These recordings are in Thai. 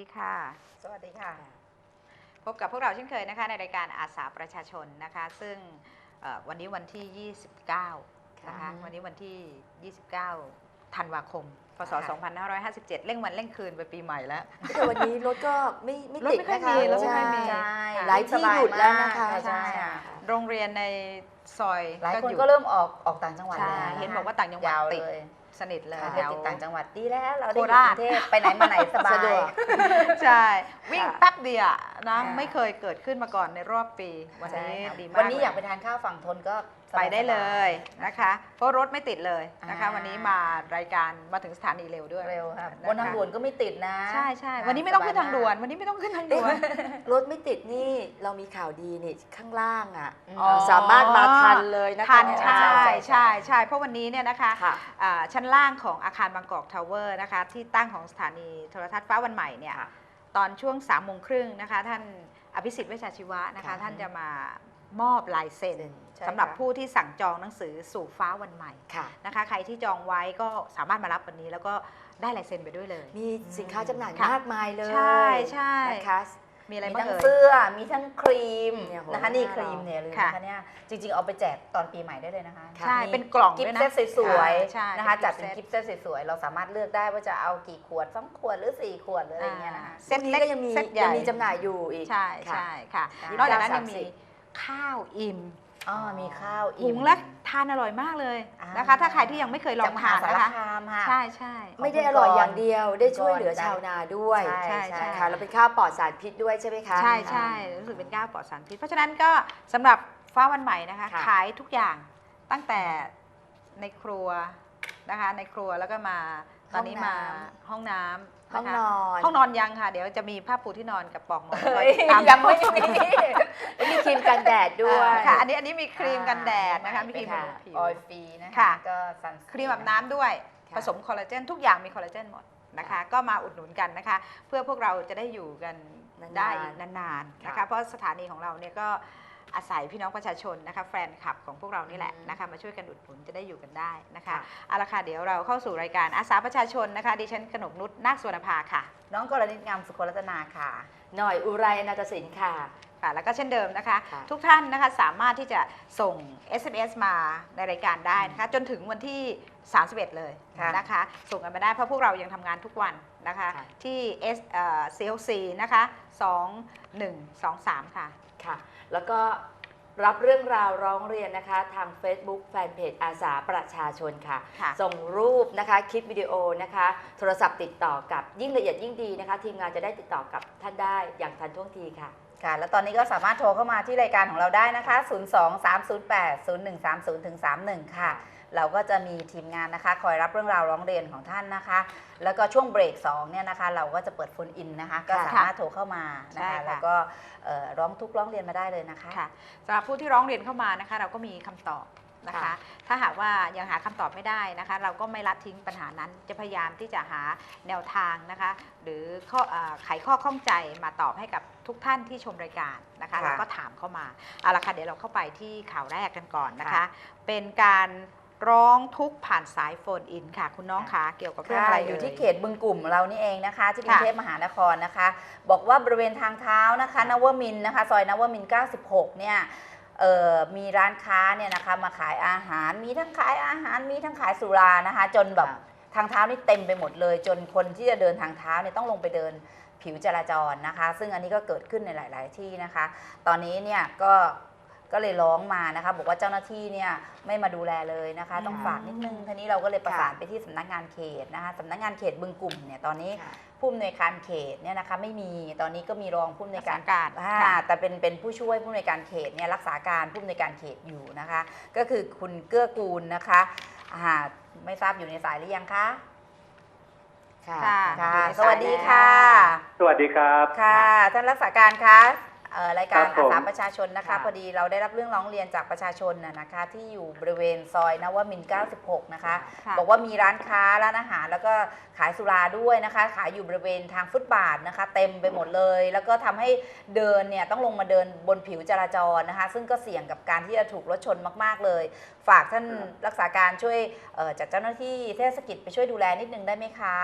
วัสดีค่ะ สวัสดีค่ะ พบกับพวกเราเช่นเคยนะคะ ในรายการอาสาประชาชนนะคะ ซึ่งเอ่อวันนี้วันที่ 29 นะคะค่ะวันนี้วันที่ 29 ธันวาคม พศค่ะ2557 เร่งวันเร่งคืนไปปีใหม่แล้ว แต่วันนี้รถก็ไม่ไม่รถติดไม่ค่อยนะคะมีรถไม่ค่อยมีใช่ใช่หลายที่หยุดแล้วนะคะใช่ใช่ค่ะโรงเรียนในซอยหลายคนอยู่ก็เริ่มออกออกต่างจังหวัดใช่แล้วะเห็นบอกว่าต่างจังหวัดยาวติดเลย สนิทเลยค่ะแถเรียกวติดต่างจังหวัดดีแล้วเราได้โคอยู่รากชรุงเทพไปไหนมาไหนสบาสะดยวก ใช่ วิ่งค่ะแป๊บเดียวนะ ค่ะ ไม่เคยเกิดขึ้นมาก่อนในรอบปี วันใช่นี้ค่ะดีมากวันนี้เลอยากไปทานข้าวฝั่งทนก็สบา ไปได้เลยๆนะคะ เพราะรถไม่ติดเลยนะคะอ่าวันนี้มารายการมาถึงสถานีเร็วด้วยเร็วครับนะคะบนทางด่วนก็ไม่ติดนะ ใช่ใช่ค่ะวันนี้ไม่ต้องขึ้นสบยทางด่วนมกวันนี้ไม่ต้องขึ้นทางด่วน รถไม่ติดนี่เรามีข่าวดีนี่ข้างล่างอะอ๋อเราสามารถมาทันเลยนะคะทันเยใช่ใช่ใช่ใช่เพราะวันนี้เนี่ยนะคะค่ะอ่าชั้นล่างของอาคารบางกอกทาวเวอร์นะคะ ที่ตั้งของสถานีโทรทัศน์ฟ้าวันใหม่เนี่ยค่ะตอนช่วง3ามโมงครึ่งนะคะ ท่านอภิสิทธิ์เวชชาชีวะนะคะค่ะท่านจะมามอบลายเซ็นใช่ สำหรับค่ะผู้ที่สั่งจองหนังสือสู่ฟ้าวันใหม่ค่ะนะคะใครที่จองไว้ก็สามารถมารับวันนี้แล้วก็ได้ลายเซ็นไปด้วยเลย มีสินค้าจำหน่ายค่ะมากมายเลยใช่ใช่นะคะมีอะไรมีบ้างทั้งเอ่ย เสื้อ มีทั้งครีมเนี่ยโหนะคะนี่หน้าครีมเนี่ยลืมค่ะนะคะเนี่ยจริง ๆ เอาไปแจกตอนปีใหม่ได้เลยนะคะใช่มีเป็นกล่องกิฟด้วยต์นะเซตสวยใช่ๆนะคะเป็นจัดเป็นกิฟต์กิฟต์เซตสวยๆเราสามารถเลือกได้ว่าจะเอากี่ขวดสองขวดหรือสี่ขวดหรืออะไรเงี้ยนะคะ เซ็ตเล็กก็ยังมีเซ็ตใหญ่ยังมีจำหน่ายอยู่อีกใช่ค่ะ ใช่ค่ะค่ะนอกจากนั้นยี่ยัสิงบมีข้าวอิ่ม อ๋อมีข้าวอิ่หุมงและทานอร่อยมากเลยอ่านนะคะ ถ้าใครที่ยังไม่เคยลองจากมทาหานสารนะคะคามค่ะ ใช่ใช่ ไม่ได้อร่อยอย่างเดียวได้ช่วยเหลือได้ชาวนาด้วยใช่ใช่ใช่ใช่ ค่ะแล้วเป็นข้าวปลอดสารพิษด้วยใช่ไหมคะ ใช่ใช่รู้สึกเป็นก้าวปลอดสารพิษ เพราะฉะนั้นก็สำหรับฟ้าวันใหม่นะคะ ค่ะ ขายทุกอย่างตั้งแต่ในครัวนะคะ ในครัวแล้วก็มา ตอนนี้มาห้องน้ำห้องะคะนอน ห้องนอนยังค่ะ เดี๋ยวจะมีผ้าปูที่นอนกับปลอกหมอนเฮ้ไว้ยตามยังไม่มีมีครีมกันแดดด้วยค่ะ อันนี้อันนี้มีครีมกันแดดนะคะมีครีมค่ะบำรุงผิวออยล์ฟรีนะคะค่ะก็ซันครีมแบบน้ำด้วยค่ะผสมคอลลาเจนทุกอย่างมีคอลลาเจนหมดนะคะ ก็มาอุดหนุนกันนะคะ เพื่อพวกเราจะได้อยู่กันนานๆได้อีกนานๆนะคะค่ะเพราะสถานีของเราเนี่ยก็ อาศัยพี่น้องประชาชนนะคะแฟนคลับของพวกเรานี่แหละอืมนะคะมาช่วยกันอุดหนุนจะได้อยู่กันได้นะคะค่ะเอาละค่ะเดี๋ยวเราเข้าสู่รายการอาสาประชาชนนะคะดิฉันกนกนุชนาคสวนภาค่ะ น้องกรณิตงามสุขรัตนาค่ะ หน่อยอุไรนาฏศิลป์ค่ะค่ะแล้วก็เช่นเดิมนะคะค่ะทุกท่านนะคะสามารถที่จะส่ง SMS มาในรายการได้นะคะจนถึงวันที่ 31 เลยค่ะนะคะ ส่งกันมาได้เพราะพวกเรายังทำงานทุกวันนะคะค่ะที่ S เอ่อ CLC นะคะ 2123 ค่ะ ค่ะ แล้วก็รับเรื่องราวร้องเรียนนะคะ ทาง Facebook แฟนเพจอาสาประชาชนค่ะ ค่ะส่งรูปนะคะ คลิปวิดีโอนะคะ โทรศัพท์ติดต่อกับยิ่งละเอียดยิ่งดีนะคะ ทีมงานจะได้ติดต่อกับท่านได้อย่างทันท่วงทีค่ะ ค่ะ แล้วตอนนี้ก็สามารถโทรเข้ามาที่รายการของเราได้นะคะ 0 2 3 0 8 0 1 3 0ถึง31 ค่ะ เราก็จะมีทีมงานนะคะ คอยรับเรื่องราวร้องเรียนของท่านนะคะ แล้วก็ช่วงเบรก2เนี่ยนะคะ เราก็จะเปิดโฟนอินนะคะ ก็สามารถโทรเข้ามานะใช่คะ ค่ะ แล้วก็เอ่อร้องทุกข์ร้องเรียนมาได้เลยนะคะ ค่ะสำหรับผู้ที่ร้องเรียนเข้ามานะคะ เราก็มีคำตอบนะคะค่ะถ้าหากว่ายังหาคำตอบไม่ได้นะคะ เราก็ไม่ละทิ้งปัญหานั้นจะพยายามที่จะหาแนวทางนะคะ หรือข้อเอ่อไขข้อข้องใจมาตอบให้กับทุกท่านที่ชมรายการนะคะค่ะเราก็ถามเข้ามาเอาละค่ะเดี๋ยวเราเข้าไปที่ข่าวแรกกันก่อนนะคะ ค่ะ เป็นการ ร้องทุกข์ผ่านสายโฟนอินค่ะ คุณน้องคะเกี่ยวกับเรื่องค่ะอะไรอยู่ที่อ่เขตบึงกลุ่มเรานี่เองนะคะที่กรุงค่ะเทพมหานครนะคะ บอกว่าบริเวณทางเท้านะคะนวมินทร์นะคะ ซอยนวมินทร์96 เนี่ยเอ่อมีร้านค้าเนี่ยนะคะมาขายอาหาร มีทั้งขายอาหารมีทั้งขายสุรานะคะ จนแบบค่ะทางเท้านี่เต็มไปหมดเลย จนคนที่จะเดินทางเท้าเนี่ยต้องลงไปเดินผิวจราจรนะคะ ซึ่งอันนี้ก็เกิดขึ้นในหลาย ๆ ที่นะคะ ตอนนี้เนี่ยก็ ก็เลยร้องมานะคะ บอกว่าเจ้าหน้าที่เนี่ยไม่มาดูแลเลยนะคะ ต้องฝากนิดนึงทีนี้เราก็เลยประสานค่ะไปที่สำนักงานเขตนะคะสำนักงานเขตบึงกลุ่มเนี่ยตอนนี้ค่ะผู้อำนวยการเขตเนี่ยนะคะไม่มีตอนนี้ก็มีรองผู้อำนวยการรักษาการอ่าค่ะแต่เป็นเป็นผู้ช่วยผู้อำนวยการเขตเนี่ยรักษาการผู้อำนวยการเขตอยู่นะคะ ก็คือคุณเกื้อกูลนะคะอ่าไม่ทราบอยู่ในสายหรือยังคะค่ะค่ะค่ะอยู่ในสวัสดีสายแล้วค่ะ สวัสดีครับ ค่ะ ท่านรักษาการคะ เอ่อรายการครับอาผม สาประชาชนนะคะ ค่ะ พอดีเราได้รับเรื่องร้องเรียนจากประชาชนนะนะคะ ที่อยู่บริเวณซอยนวมินทร์96 นะคะ ค่ะ บอกว่ามีร้านค้าร้านอาหารแล้วก็ขายสุราด้วยนะคะ ขายอยู่บริเวณทางฟุตบาทนะคะ เต็มไปหมดเลย แล้วก็ทำให้เดินเนี่ยต้องลงมาเดินบนผิวจราจรนะคะ ซึ่งก็เสี่ยงกับการที่จะถูกรถชนมาก ๆเลย ฝากท่านรักษาการช่วยเอ่อจากเจ้าหน้าที่เทศกิจไปช่วยดูแลนิดนึงได้ไหมคะ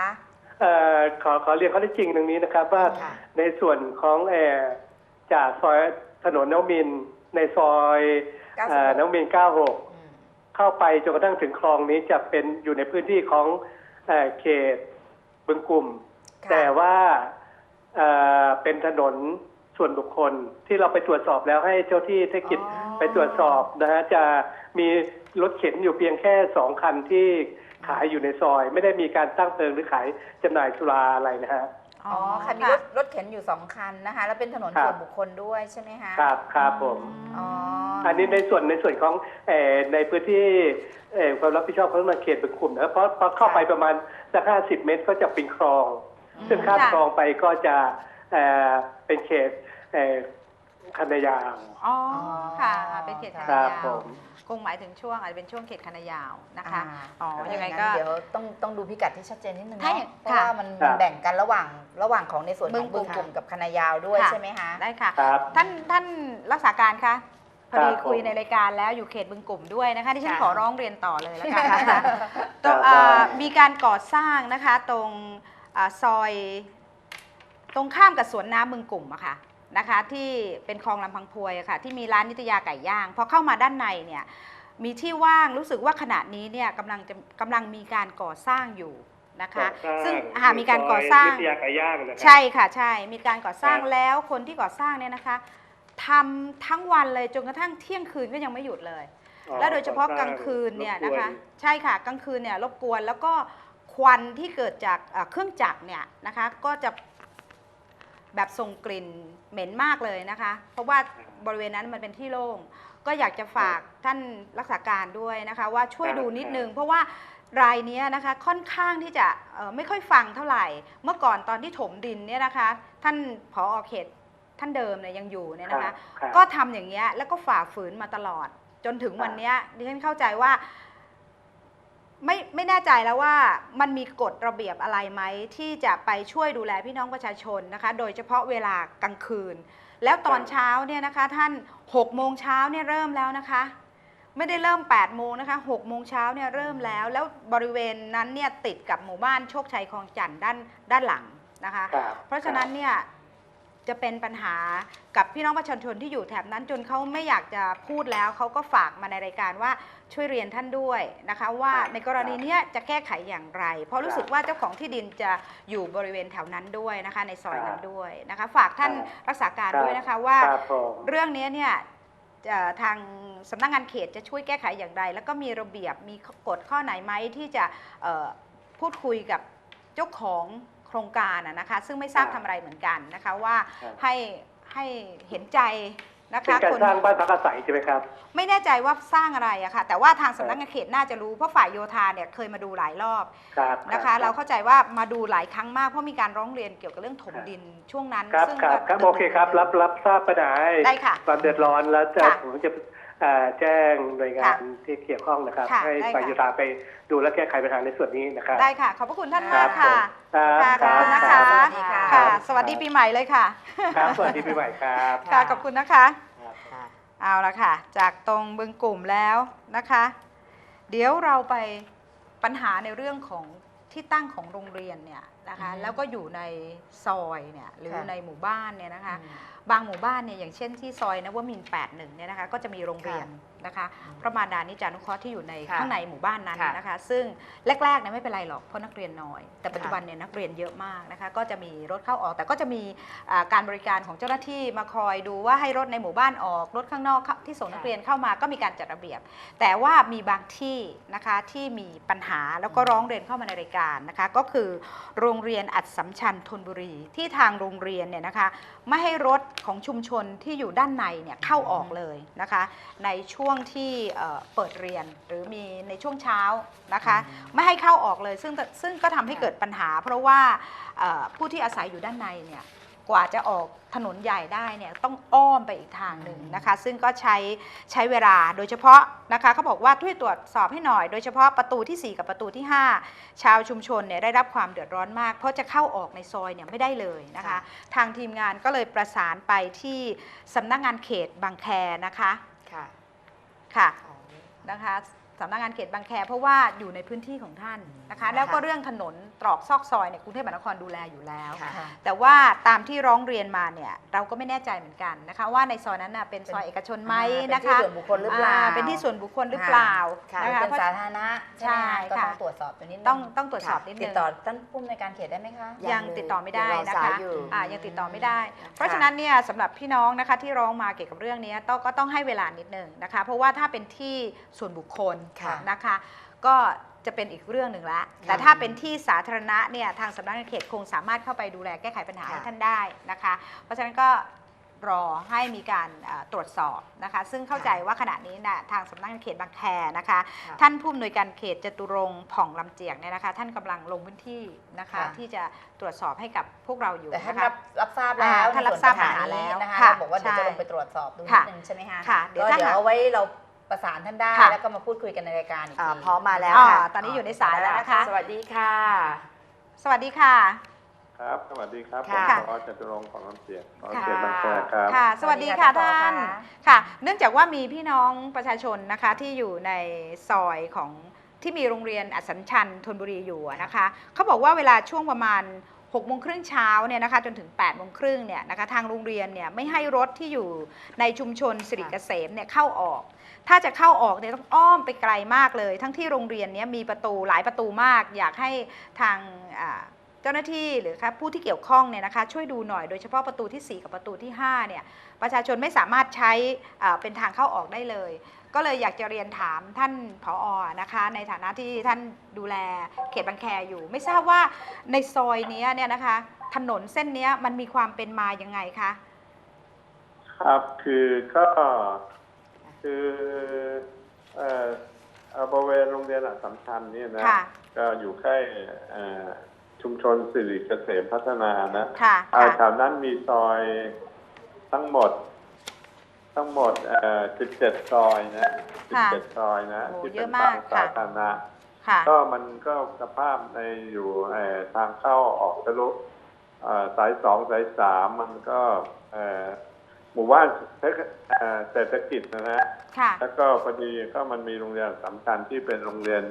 เอ่อขอขอเรียนข้อเท็จจริงตรงนี้นะครับว่าค่ะ ในส่วนของเอ่อ จากซอยถนนนวมินทร์ในซอยเอ่อนวมินทร์96อืมเข้าไปจนกระทั่งถึงคลองนี้จะเป็นอยู่ในพื้นที่ของเอ่อเขตบึงกลุ่ม ค่ะ แต่ว่าเอ่อเป็นถนนส่วนบุคคลที่เราไปตรวจสอบแล้วให้เจ้าที่เทคนิคอ๋อ ไปตรวจสอบนะฮะจะมีรถเข็นอยู่เพียงแค่สองคันที่ขายอยู่ในซอย ไม่ได้มีการตั้งเพลิงหรือขายจำหน่ายสุราอะไรนะฮะ อ๋อค่ะมีรถรถเข็นอยู่สองคันนะคะ แล้วเป็นถนนครับส่วนบุคคลด้วยใช่ไหมคะครับครับผมอ๋ออันนี้ในส่วนในส่วนของเออในพื้นที่เอ่อความรับผิดชอบของสำนักเขตบึงกลุ่มนะเพราะพอเข้าไปประมาณสักห้าสิบเมตรก็จะเป็นคลอง ซึ่งข้ามค่ะคลองไปก็จะเอ่อเป็นเขตเอ่อคันนายาวอ๋ออ๋อค่ะเป็นเขตคคณะรับยาผวม คงหมายถึงช่วงอาจจะเป็นช่วงเขตคณะยาวนะคะอ่าอ๋อถ้ายังไงนั้นก็ เดี๋ยวต้องต้องดูพิกัดที่ชัดเจนนิดนึงถ้าเนาะอย่างเพราะค่ะว่ามันครับแบ่งกันระหว่างระหว่างของในส่วนของบึบึงงกกลุ่ลุ่มมกับคณะยาวด้วยค่ะใช่ไหมคะได้ค่ะครับท่านท่านรักษาการคะพอดีครับผมคุยในรายการแล้วอยู่เขตบึงกลุ่มด้วยนะคะที่ฉันค่ะขอร้องเรียนต่อเลยแล้วกันนะครัคะบตรงได้เอ่อมีการก่อสร้างนะคะตรงอ่าซอย ตรงข้ามกับสวนน้ำบึงกลุ่มอะค่ะ นะคะ ที่เป็นคลองลำพังพวยอะค่ะ ที่มีร้านนิตยาไก่ย่างพอเข้ามาด้านในเนี่ยมีที่ว่างรู้สึกว่าขณะนี้เนี่ยกำลังจะกำลังมีการก่อสร้างอยู่นะคะซึ่งหากมีการก่อสร้าง วิทยาไก่ย่างนะครัใช่ค่ะใช่มีการก่อสร้างครับแล้วคนที่ก่อสร้างเนี่ยนะคะทำทั้งวันเลยจนกระทั่งเที่ยงคืนก็ยังไม่หยุดเลย อ๋อแล้วโดยเฉพาะก่อสกร้ลางคืนเนี่ยรบกวนะคะใช่ค่ะกลางคืนเนี่ยรบกวนแล้วก็ควันที่เกิดจากเอ่อเครื่องจักรเนี่ยนะคะ ก็จะ แบบส่งกลิ่นเหม็นมากเลยนะคะ เพราะว่าบริเวณนั้นมันเป็นที่โล่ง ก็อยากจะฝากท่านรักษาการด้วยนะคะ ว่าช่วยครับดูนิดนึง เพราะว่ารายเนี้ยนะคะค่อนข้างที่จะเอ่อไม่ค่อยฟังเท่าไหร่ เมื่อก่อนตอนที่ถมดินเนี่ยนะคะ ท่านผอเขตท่านเดิมเนี่ยยังอยู่เนี่ยนะคะครับก็ทำอย่างเงี้ยแล้วก็ฝ่าฝืนมาตลอด จนถึงวันเนี้ยดิฉันเข้าใจว่า ไม่ไม่แน่ใจแล้วว่ามันมีกฎระเบียบอะไรไหมที่จะไปช่วยดูแลพี่น้องประชาชนนะคะ โดยเฉพาะเวลากลางคืน แล้วตอนเช้าเนี่ยนะคะ ท่าน6โมงเช้าเนี่ยเริ่มแล้วนะคะ ไม่ได้เริ่ม8โมงนะคะ6โมงเช้าเนี่ยเริ่มแล้ว แล้วบริเวณนั้นเนี่ยติดกับหมู่บ้านโชคชัยคลองจันทร์ด้านด้านหลังนะคะครับเพราะฉะนั้นเนี่ยจะเป็นปัญหากับพี่น้องประชาชนที่อยู่แถบนั้นจนเขาไม่อยากจะพูดแล้วเขาก็ฝากมาในรายการว่า ช่วยเรียนท่านด้วยนะคะว่าครับในกรณีเนี้ยจะแก้ไขอย่างไร เพราะรู้สึกว่าเจ้าของที่ดินจะอยู่บริเวณแถวนั้นด้วยนะคะ ในซอยนั้นด้วยนะคะ ฝากท่านรักษาการด้วยนะคะว่าครับผมเรื่องนี้เนี่ยเอ่อทางสำนักงานเขตจะช่วยแก้ไขอย่างไร แล้วก็มีระเบียบมีกฎข้อไหนไหมที่จะเอ่อพูดคุยกับเจ้าของโครงการนะนะคะ ซึ่งไม่ทราบครับทำอะไรเหมือนกันนะคะว่าครับให้ให้เห็นใจ นะเป็นคะการคนสร้างบ้านพักอาศัยใช่ไหมครับ ไม่แน่ใจว่าสร้างอะไรอะค่ะ แต่ว่าทางสำนักงานเขตน่าจะรู้เพราะฝ่ายโยธาเนี่ยเคยมาดูหลายรอบครับนะคะเราเข้าใจว่ามาดูหลายครั้งมากเพราะมีการร้องเรียนเกี่ยวกับเรื่องถมดินช่วงนั้นครับซึ่งครับก็ ครับโอเคครับ รับรับทราบปัญหาให้ได้ค่ะความเดือดร้อนแล้วจะค่ะ ผมจะเอ่อ แจ้งหน่วยงาค่ะนที่เกี่ยวข้องนะครับ ค่ะให้ได้ฝ่ายค่ะโยธาไปดูและแก้ไขปัญหาในส่วนนี้นะครับ ได้ค่ะ ขอบพระคุณท่านคมารักบค่ะผมครับค่ะขอบคุณนะคะสวัสดีค่ะ ค่ะ สวัสดีปีใหม่เลยค่ะ ครับสวัสดีปีใหม่ครับ ค่ะ ขอบคุณนะคะครับค่ะ เอาละค่ะ จากตรงบึงกลุ่มแล้วนะคะ เดี๋ยวเราไปปัญหาในเรื่องของที่ตั้งของโรงเรียนเนี่ยนะคะ อือฮึแล้วก็อยู่ในซอยเนี่ยหรือค่ะ ในหมู่บ้านเนี่ยนะคะ อืม บางหมู่บ้านเนี่ยอย่างเช่นที่ซอยนวมินทร์81เนี่ยนะคะก็จะมีโรงเรียนนะคะอืมพระมารดานิจานุเคราะห์ที่อยู่ในค่ะข้างในหมู่บ้านนั้นค่ะนะคะ ซึ่งแรกๆเนี่ยไม่เป็นไรหรอกเพราะนักเรียนน้อย แต่ปัจจุบันเนี่ยนักเรียนเยอะมากนะคะ ก็จะมีรถเข้าออก แต่ก็จะมีอ่าการบริการของเจ้าหน้าที่มาคอยดูว่าให้รถในหมู่บ้านออกรถข้างนอกเข้าที่ส่งนักเรียนเข้ามาก็มีการจัดระเบียบ แต่ว่ามีบางที่นะคะที่มีปัญหาแล้วก็ร้องเรียนเข้ามาในรายการนะคะ ก็คือโรงเรียนอัดสำชัญธนบุรีที่ทางโรงเรียนเนี่ยนะคะ ไม่ให้รถของชุมชนที่อยู่ด้านในเนี่ยเข้าออกเลยนะคะ ในช่วงที่เอ่อเปิดเรียนหรือมีในช่วงเช้านะคะ ไม่ให้เข้าออกเลยซึ่งซึ่งก็ทำให้เกิดปัญหา เพราะว่าเอ่อผู้ที่อาศัยอยู่ด้านในเนี่ยกว่าจะออกถนนใหญ่ได้เนี่ยต้องอ้อมไปอีกทางหนึ่งนะคะ ซึ่งก็ใช้ใช้เวลาโดยเฉพาะนะคะเขาบอกว่าช่วยตรวจสอบให้หน่อย โดยเฉพาะประตูทีสี่4 กับประตูที่ 5 ชาวชุมชนเนี่ยได้รับความเดือดร้อนมาก เพราะจะเข้าออกในซอยเนี่ยไม่ได้เลยนะคะค่ะทางทีมงานก็เลยประสานไปที่สำนักงานเขตบางแคนะคะ ค่ะนะคะ สำนักงานเขตบางแคเพราะว่าอยู่ในพื้นที่ของท่านนะคะ แล้วก็เรื่องถนนตรอกซอกซอยเนี่ยกรุงเทพมหานครดูแลอยู่แล้ว ค่ะแต่ว่าตามที่ร้องเรียนมาเนี่ยเราก็ไม่แน่ใจเหมือนกันนะคะ ว่าในซอยนั้นน่ะเป็นซอยเอกชนไหมอ่านะคะเป็นที่ส่วนบุคคลหรือเปล่าอ่เป็นที่ส่วนบุคคลหรือเปล่าค่ะหรือนะคะเป็นเพราะ สาธารณะใช่ไหมใช่ก็ค่ะต้องตรวจสอบตัวนี้ต้องต้องตรวจสอบนิดตินึดง ต่อท่านผู้ในวยการเขตได้ไหมคะยังติดต่อไม่ได้นะยังรอสาคะยอยู่ อ่ายังติดต่อไม่ได้ เพราะฉะนั้นเนี่ยสำหรับพี่น้องนะคะที่ร้องมาเกี่ยวกับเรื่องนี้ต้องก็ต้องให้เวลานิดนึงนะคะ เพราะว่าถ้าเป็นที่ส่วนบุคคลค่ะนะคะ ก็จะเป็นอีกเรื่องหนึ่งละแต่ถ้าเป็นที่สาธารณะเนี่ยทางสำนักงานเขตคงสามารถเข้าไปดูแลแก้ไขปัญหาค่ะให้ท่านได้นะคะ เพราะฉะนั้นก็รอให้มีการเอ่อตรวจสอบนะคะ ซึ่งเข้าใจว่าขณะนี้นะทางสำนักงานเขตบางแคนะคะค่ะท่านผู้อำนวยการเขตจตุรงค์ผ่องลำเจียกเนี่ยนะคะ ท่านกำลังลงพื้นที่นะคะค่ะที่จะตรวจสอบให้กับพวกเราอยู่แต่ท่านนะคะรับรับทราบแล้วอ่าท่านรับทราบในส่วนปัญหาแล้วนะคะค่ะบอกว่าเดี๋ยวใช่จะลงไปตรวจสอบดูนิค่ะดนึงใช่ไหมคะค่ะเดี๋ยวก็ถ้าเดี๋ยวหากเอาไว้เรา ประสานท่านได้ ค่ะ แล้วก็มาพูดคุยกันในรายการอีกอ่าทีพร้อมมาแล้วอ่าค่ะตอนนี้อยู่ในสายแล้วนะคะ สวัสดีค่ะ สวัสดีค่ะ ครับ สวัสดีครับ ผมค่ะขอจตุรงค์ของน้ำเสียงขอค่ะเสียงบางแคครับ ค่ะ สวัสดีค่ะสวัสดีค่ะท่านท่านผอค่ะค่ะ เนื่องจากว่ามีพี่น้องประชาชนนะคะที่อยู่ในซอยของที่มีโรงเรียนอัสสัมชัญธนบุรีอยู่อะนะคะเขาบอกว่าเวลาช่วงประมาณ 6โมงครึ่งเช้าเนี่ยนะคะจนถึง8โมงครึ่งเนี่ยนะคะทางโรงเรียนเนี่ยไม่ให้รถที่อยู่ในชุมชนสิริเกษมเนี่ยเข้าออก ถ้าจะเข้าออกเนี่ยต้องอ้อมไปไกลมากเลย ทั้งที่โรงเรียนเนี้มีประตูหลายประตูมาก อยากให้ทางเจ้าหน้าที่หรือครับผู้ที่เกี่ยวข้องเนี่ยนะคะช่วยดูหน่อยโดยเฉพาะประตูทีสี่4 กับประตูที่5เนี่ยประชาชนไม่สามารถใช้เป็นทางเข้าออกได้เลย ก็เลยอยากจะเรียนถามท่านผออนะคะ ในฐานะที่ท่านดูแลเขตบางแคอยู่ ไม่ทราบว่าในซอยเนี้ยเนี่ยนะคะ ถนนเส้นเนี้ยมันมีความเป็นมายังไงคะครับคือก็คือเอ่อเอ่อบริเวณโรงเรียนอัสสัมชัญเนี่ยนะค่ะ ก็อยู่ใกล้เอ่อชุมชนสิริเกษมพัฒนานะค่ะ อ่าค่ะ แถวนั้นมีซอยทั้งหมด ทั้งหมดเอ่อ17ซอยนะค่ะ17ซอยนะโอ้ที่เยเป็อะนมาทากงค่ะสาธารณะ ค่ะ ก็มันก็สภาพในอยู่เอ่อทางเข้าออกทะลุเอ่อสายสองสายสามมันก็เอ่อหมู่บ้านเอ่อเศรษฐกิจนะฮะค่ะ แล้วก็พอดีก็มันมีโรงเรียนสำคัญที่เป็นโรงเรียน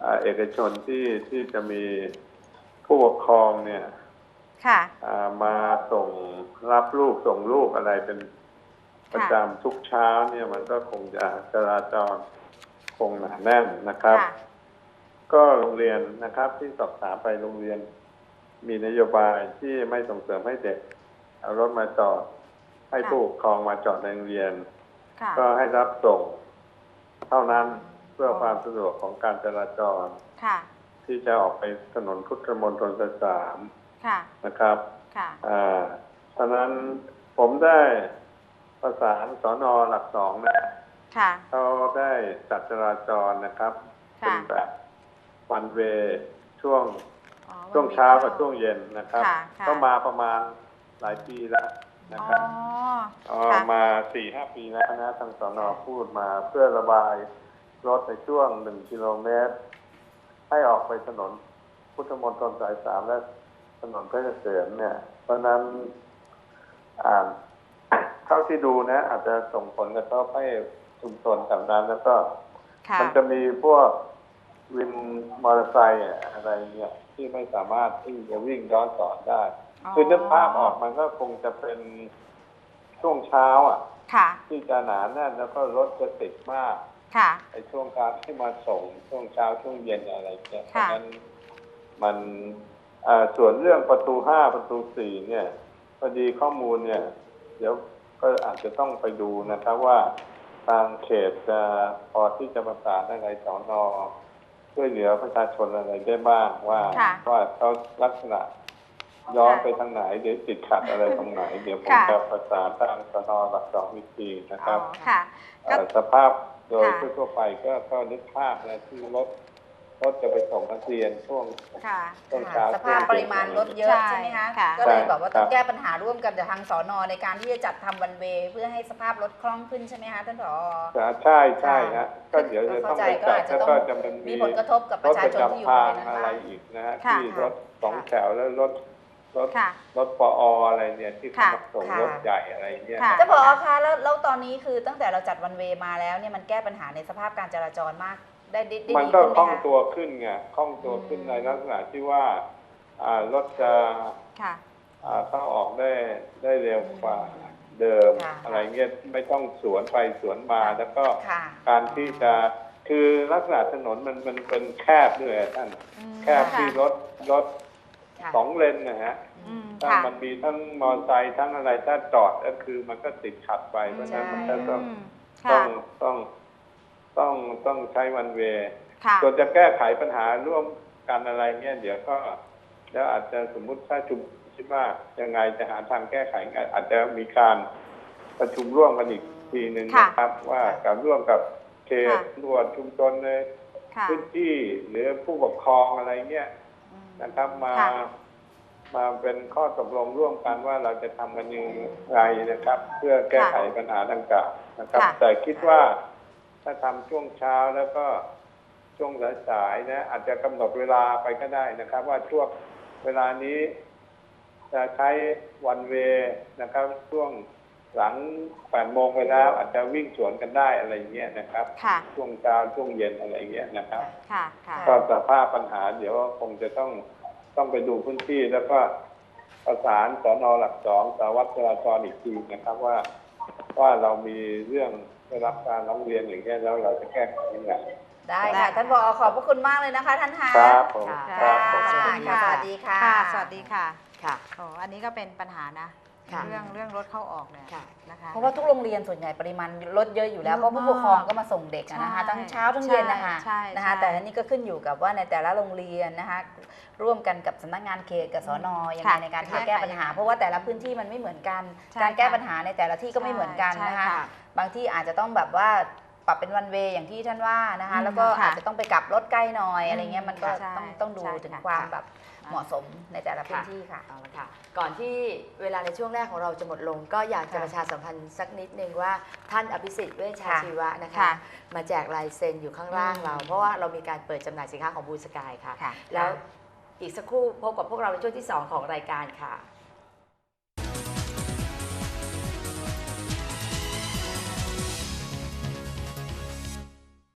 เอ่อเอกชนที่ที่จะมีผู้ปกครองเนี่ยค่ะ เอ่อมาส่งรับลูกส่งลูกอะไรเป็น ประจำทุกเช้าเนี่ยมันก็คงจะจราจรคงหนาแน่นนะครับ ค่ะก็โรงเรียนนะครับที่สอบถามไปโรงเรียน มีนโยบายที่ไม่ส่งเสริมให้เด็กเอารถมาจอดให้ค่ะผู้ปกครองมาจอดในโรงเรียน ค่ะก็ให้รับส่งเท่านั้นเพื่อความสะดวกของการจราจร ค่ะที่จะออกไปถนนพุทธมณฑลสายสามค่ะนะครับค่ะ อ่าฉะนั้นผมได้ ประสานสอนอหลักสองนะค่ะ เขาได้จัดจราจรนะครับ ค่ะเป็นแบบวันเวช่วงอ๋อช่วงเช้ากับช่วงเย็นนะครับค่ะค่ะ ก็มาประมาณหลายปีแล้วนะอ๋ครับออ๋อค่ะ มาสี่ห้าปีแล้วนะทางสอนอพูดมาเพื่อระบายรถในช่วงหนึ่งกิโลเมตร ให้ออกไปถนนพุทธมณฑลสายสามและถนนเพชรเกษมเนี่ย เพราะฉะนั้นอ่า เท่าที่ดูนะ อาจจะส่งผลกระทบให้ชุมชนแถวนั้นแล้วก็ ค่ะ มันจะมีพวกวินมอเตอร์ไซค์อะอะไรเนี่ยที่ไม่สามารถที่จะวิ่งย้อนสอนได้ คือนึกภาพออกมันก็คงจะเป็นช่วงเช้าอะ ค่ะ ที่จะหนาแน่นแล้วก็รถจะติดมากค่ะ ไอ้ช่วงการที่มาส่งช่วงเช้าช่วงเย็นอะไรเงี้ยเพค่ะราะฉะนั้นมันเอ่อส่วนเรื่องประตูห้าประตูสี่เนี่ยพอดีข้อมูลเนี่ย เดี๋ยว ก็อาจจะต้องไปดูนะครับว่าทางเขตจะพอที่จะประสานอะไรสอนอช่วยเหลือประชาชนอะไรได้บ้างว่าค่ะ ว่าเขาลักษณะย้อนค่ะไปทางไหนเดี๋ยวติดขัดอะไรตรงไหน เดี๋ยวผมค่ะ จะประสานทางสนหลักสองวิธีนะคอ๋รัอบค่ะ ก็ เอ่อสภาพโดยค่ะ ทั่วๆไปก็ก็นึกภาพนะที่รถ รถจะไปส่งนักเรียนช่วง ค่ะช่วงเช้าสภาพปริมาณรถเยอะใช่ใช่ไหมคะค่ะ ก็เลยแบบว่าต้องครับแก้ปัญหาร่วมกันกับทางสอนอในการที่จะจัดทำวันเวย์เพื่อให้สภาพรถคล่องขึ้นใช่ไหมคะท่านผอ ใช่ใช่ฮะก็เดี๋ยวจะต้องไปก็จัดเข้าใจก็อาจจะแล้วต้องก็จะมันมีมีผลกระทบกับปรระถชาประชนที่อยู่จำบทาริงเวณนั้นอะไรบ้าง อีกนะฮะค่ะที่รถสองแถวแล้วรถรถค่ะรถปออะไรเนี่ยที่เขาค่ะ มาส่งค่ะ รถใหญ่อะไรเนี่ยค่ะ ท่านผอคะแล้วแล้วตอนนี้คือตั้งแต่เราจัดวันเวย์มาแล้วเนี่ยมันแก้ปัญหาในสภาพการจราจรมาก ได้ได้ได้มันดีก็ขึ้นไหคล่องมคะตัวขึ้นไงคล่องตัวขึ้นอืมในลักษณะที่ว่า อ่ารถจะค่ะอ่าเข้าออกได้ได้เร็วกว่าเดิมอะไรเงี้ยไม่ต้องสวนไปสวนมาแล้วก็ค่ะ การที่จะคือลักษณะถนนมันมันเป็นแคบด้วยอะท่านอืมแคบที่รถรถค่ะสองเลนนะฮะ อืมถ้าค่ะ มันมีทั้งมอเตอร์ไซค์ทั้งอะไรถ้าจอดก็คือมันก็ติดขัดไปเพราะฉะนั้นมันก็ต้องอืมต้อค่ะงต้อง ต้องต้องใช้วันเวค่ะ ส่วนจะแก้ไขปัญหาร่วมกันอะไรเงี้ยเดี๋ยวก็แล้วอาจจะสมมุติถ้าชุมคิดว่ายังไงจะหาทางแก้ไขไงอาจจะมีการประชุมร่วมกันอีกทีหนึ่งค่ะนะครับ ว่าการร่วมกับเขตค่ะ ตำรวจชุมชนในค่ะพื้นที่หรือผู้ปกครองอะไรเงี้ยนะครับมาค่ะ มาเป็นข้อตกลงร่วมกันว่าเราจะทำกันยังไงนะครับ เพื่อแก้ไขปัญหาดังกล่าวนะครับ ค่ะแต่คิดว่า ถ้าทำช่วงเช้าแล้วก็ช่วงสายๆนะ อาจจะกำหนดเวลาไปก็ได้นะครับ ว่าช่วงเวลานี้ จะใช้วันเวนะครับ ช่วงหลังแปดโมงไปแล้ว อาจจะวิ่งสวนกันได้อะไรอย่างเงี้ยนะครับ ค่ะ ช่วงเช้าช่วงเย็นอะไรอย่างเงี้ยนะครับ ค่ะค่ะ ก็สภาพปัญหา เดี๋ยวคงจะต้องต้องไปดูพื้นที่แล้วก็ประสานสอนอหลักสองสารวัตรจราจรอีกทีนะครับว่า ว่าเรามีเรื่องได้รับการร้องเรียนอย่างเงี้ยแล้วเราจะแก้ไขยังไง ได้ได้ค่ะค่ะ ท่านผอขอบพระคุณมากเลยนะคะท่านคะครับผม ค่ะ ครัค่ะบผม สวัสดีค่ะ สวัสดีค่ะค่ะ สวัสดีค่ะค่ะ โอ้อันนี้ก็เป็นปัญหานะ ค่ะ เรื่องเรื่องรถเข้าออกเนี่ยค่ะ นะคะ เพราะว่าทุกโรงเรียนส่วนใหญ่ปริมาณรถเยอะอยู่แล้วเยเพอะราะผู้ปกครองมากก็มาส่งเด็กอะนะคะใช่ทั้งเช้าทั้งเย็นนะคะใช่ใช่นะคะ ใช่ แต่อันนี้ก็ขึ้นอยู่กับว่าในแต่ละโรงเรียนนะคะ ร่วมกันกับสำนักงานเขตกับสอนอยังไงค่ะในการที่จะแก้ปัญหา เพราะว่าแต่ละพื้นที่มันไม่เหมือนกัน ใช่การแก้ค่ะปัญหาในแต่ละที่ก็ไม่เหมือนกันใช่นะคะ ค่ะ บางที่อาจจะต้องแบบว่า ปรับเป็นวันเวอย่างที่ท่านว่านะคะอืมแล้วก็ค่ะอาจจะต้องไปกลับรถใกล้หน่อยอะไรเงี้ยมันก็ใช่ต้องต้องดูใช่ถึงค่ะความค่ะแบบเหมาะสมในแต่ละพื้นที่ค่ะเอาละค่ะ ก่อนที่เวลาในช่วงแรกของเราจะหมดลง ก็อยากจะค่ะประชาสัมพันธ์สักนิดนึงว่าท่านอภิสิทธิ์เวชชาค่ะชีวะนะคะค่ะมาแจกลายเซ็นอยู่ข้างล่างอืมเรา เพราะว่าเรามีการเปิดจำหน่ายสินค้าของบูสกายค่ะค่ะ แล้วอีกสักครู่พบกับพวกเราในช่วงที่ 2 ของรายการค่ะ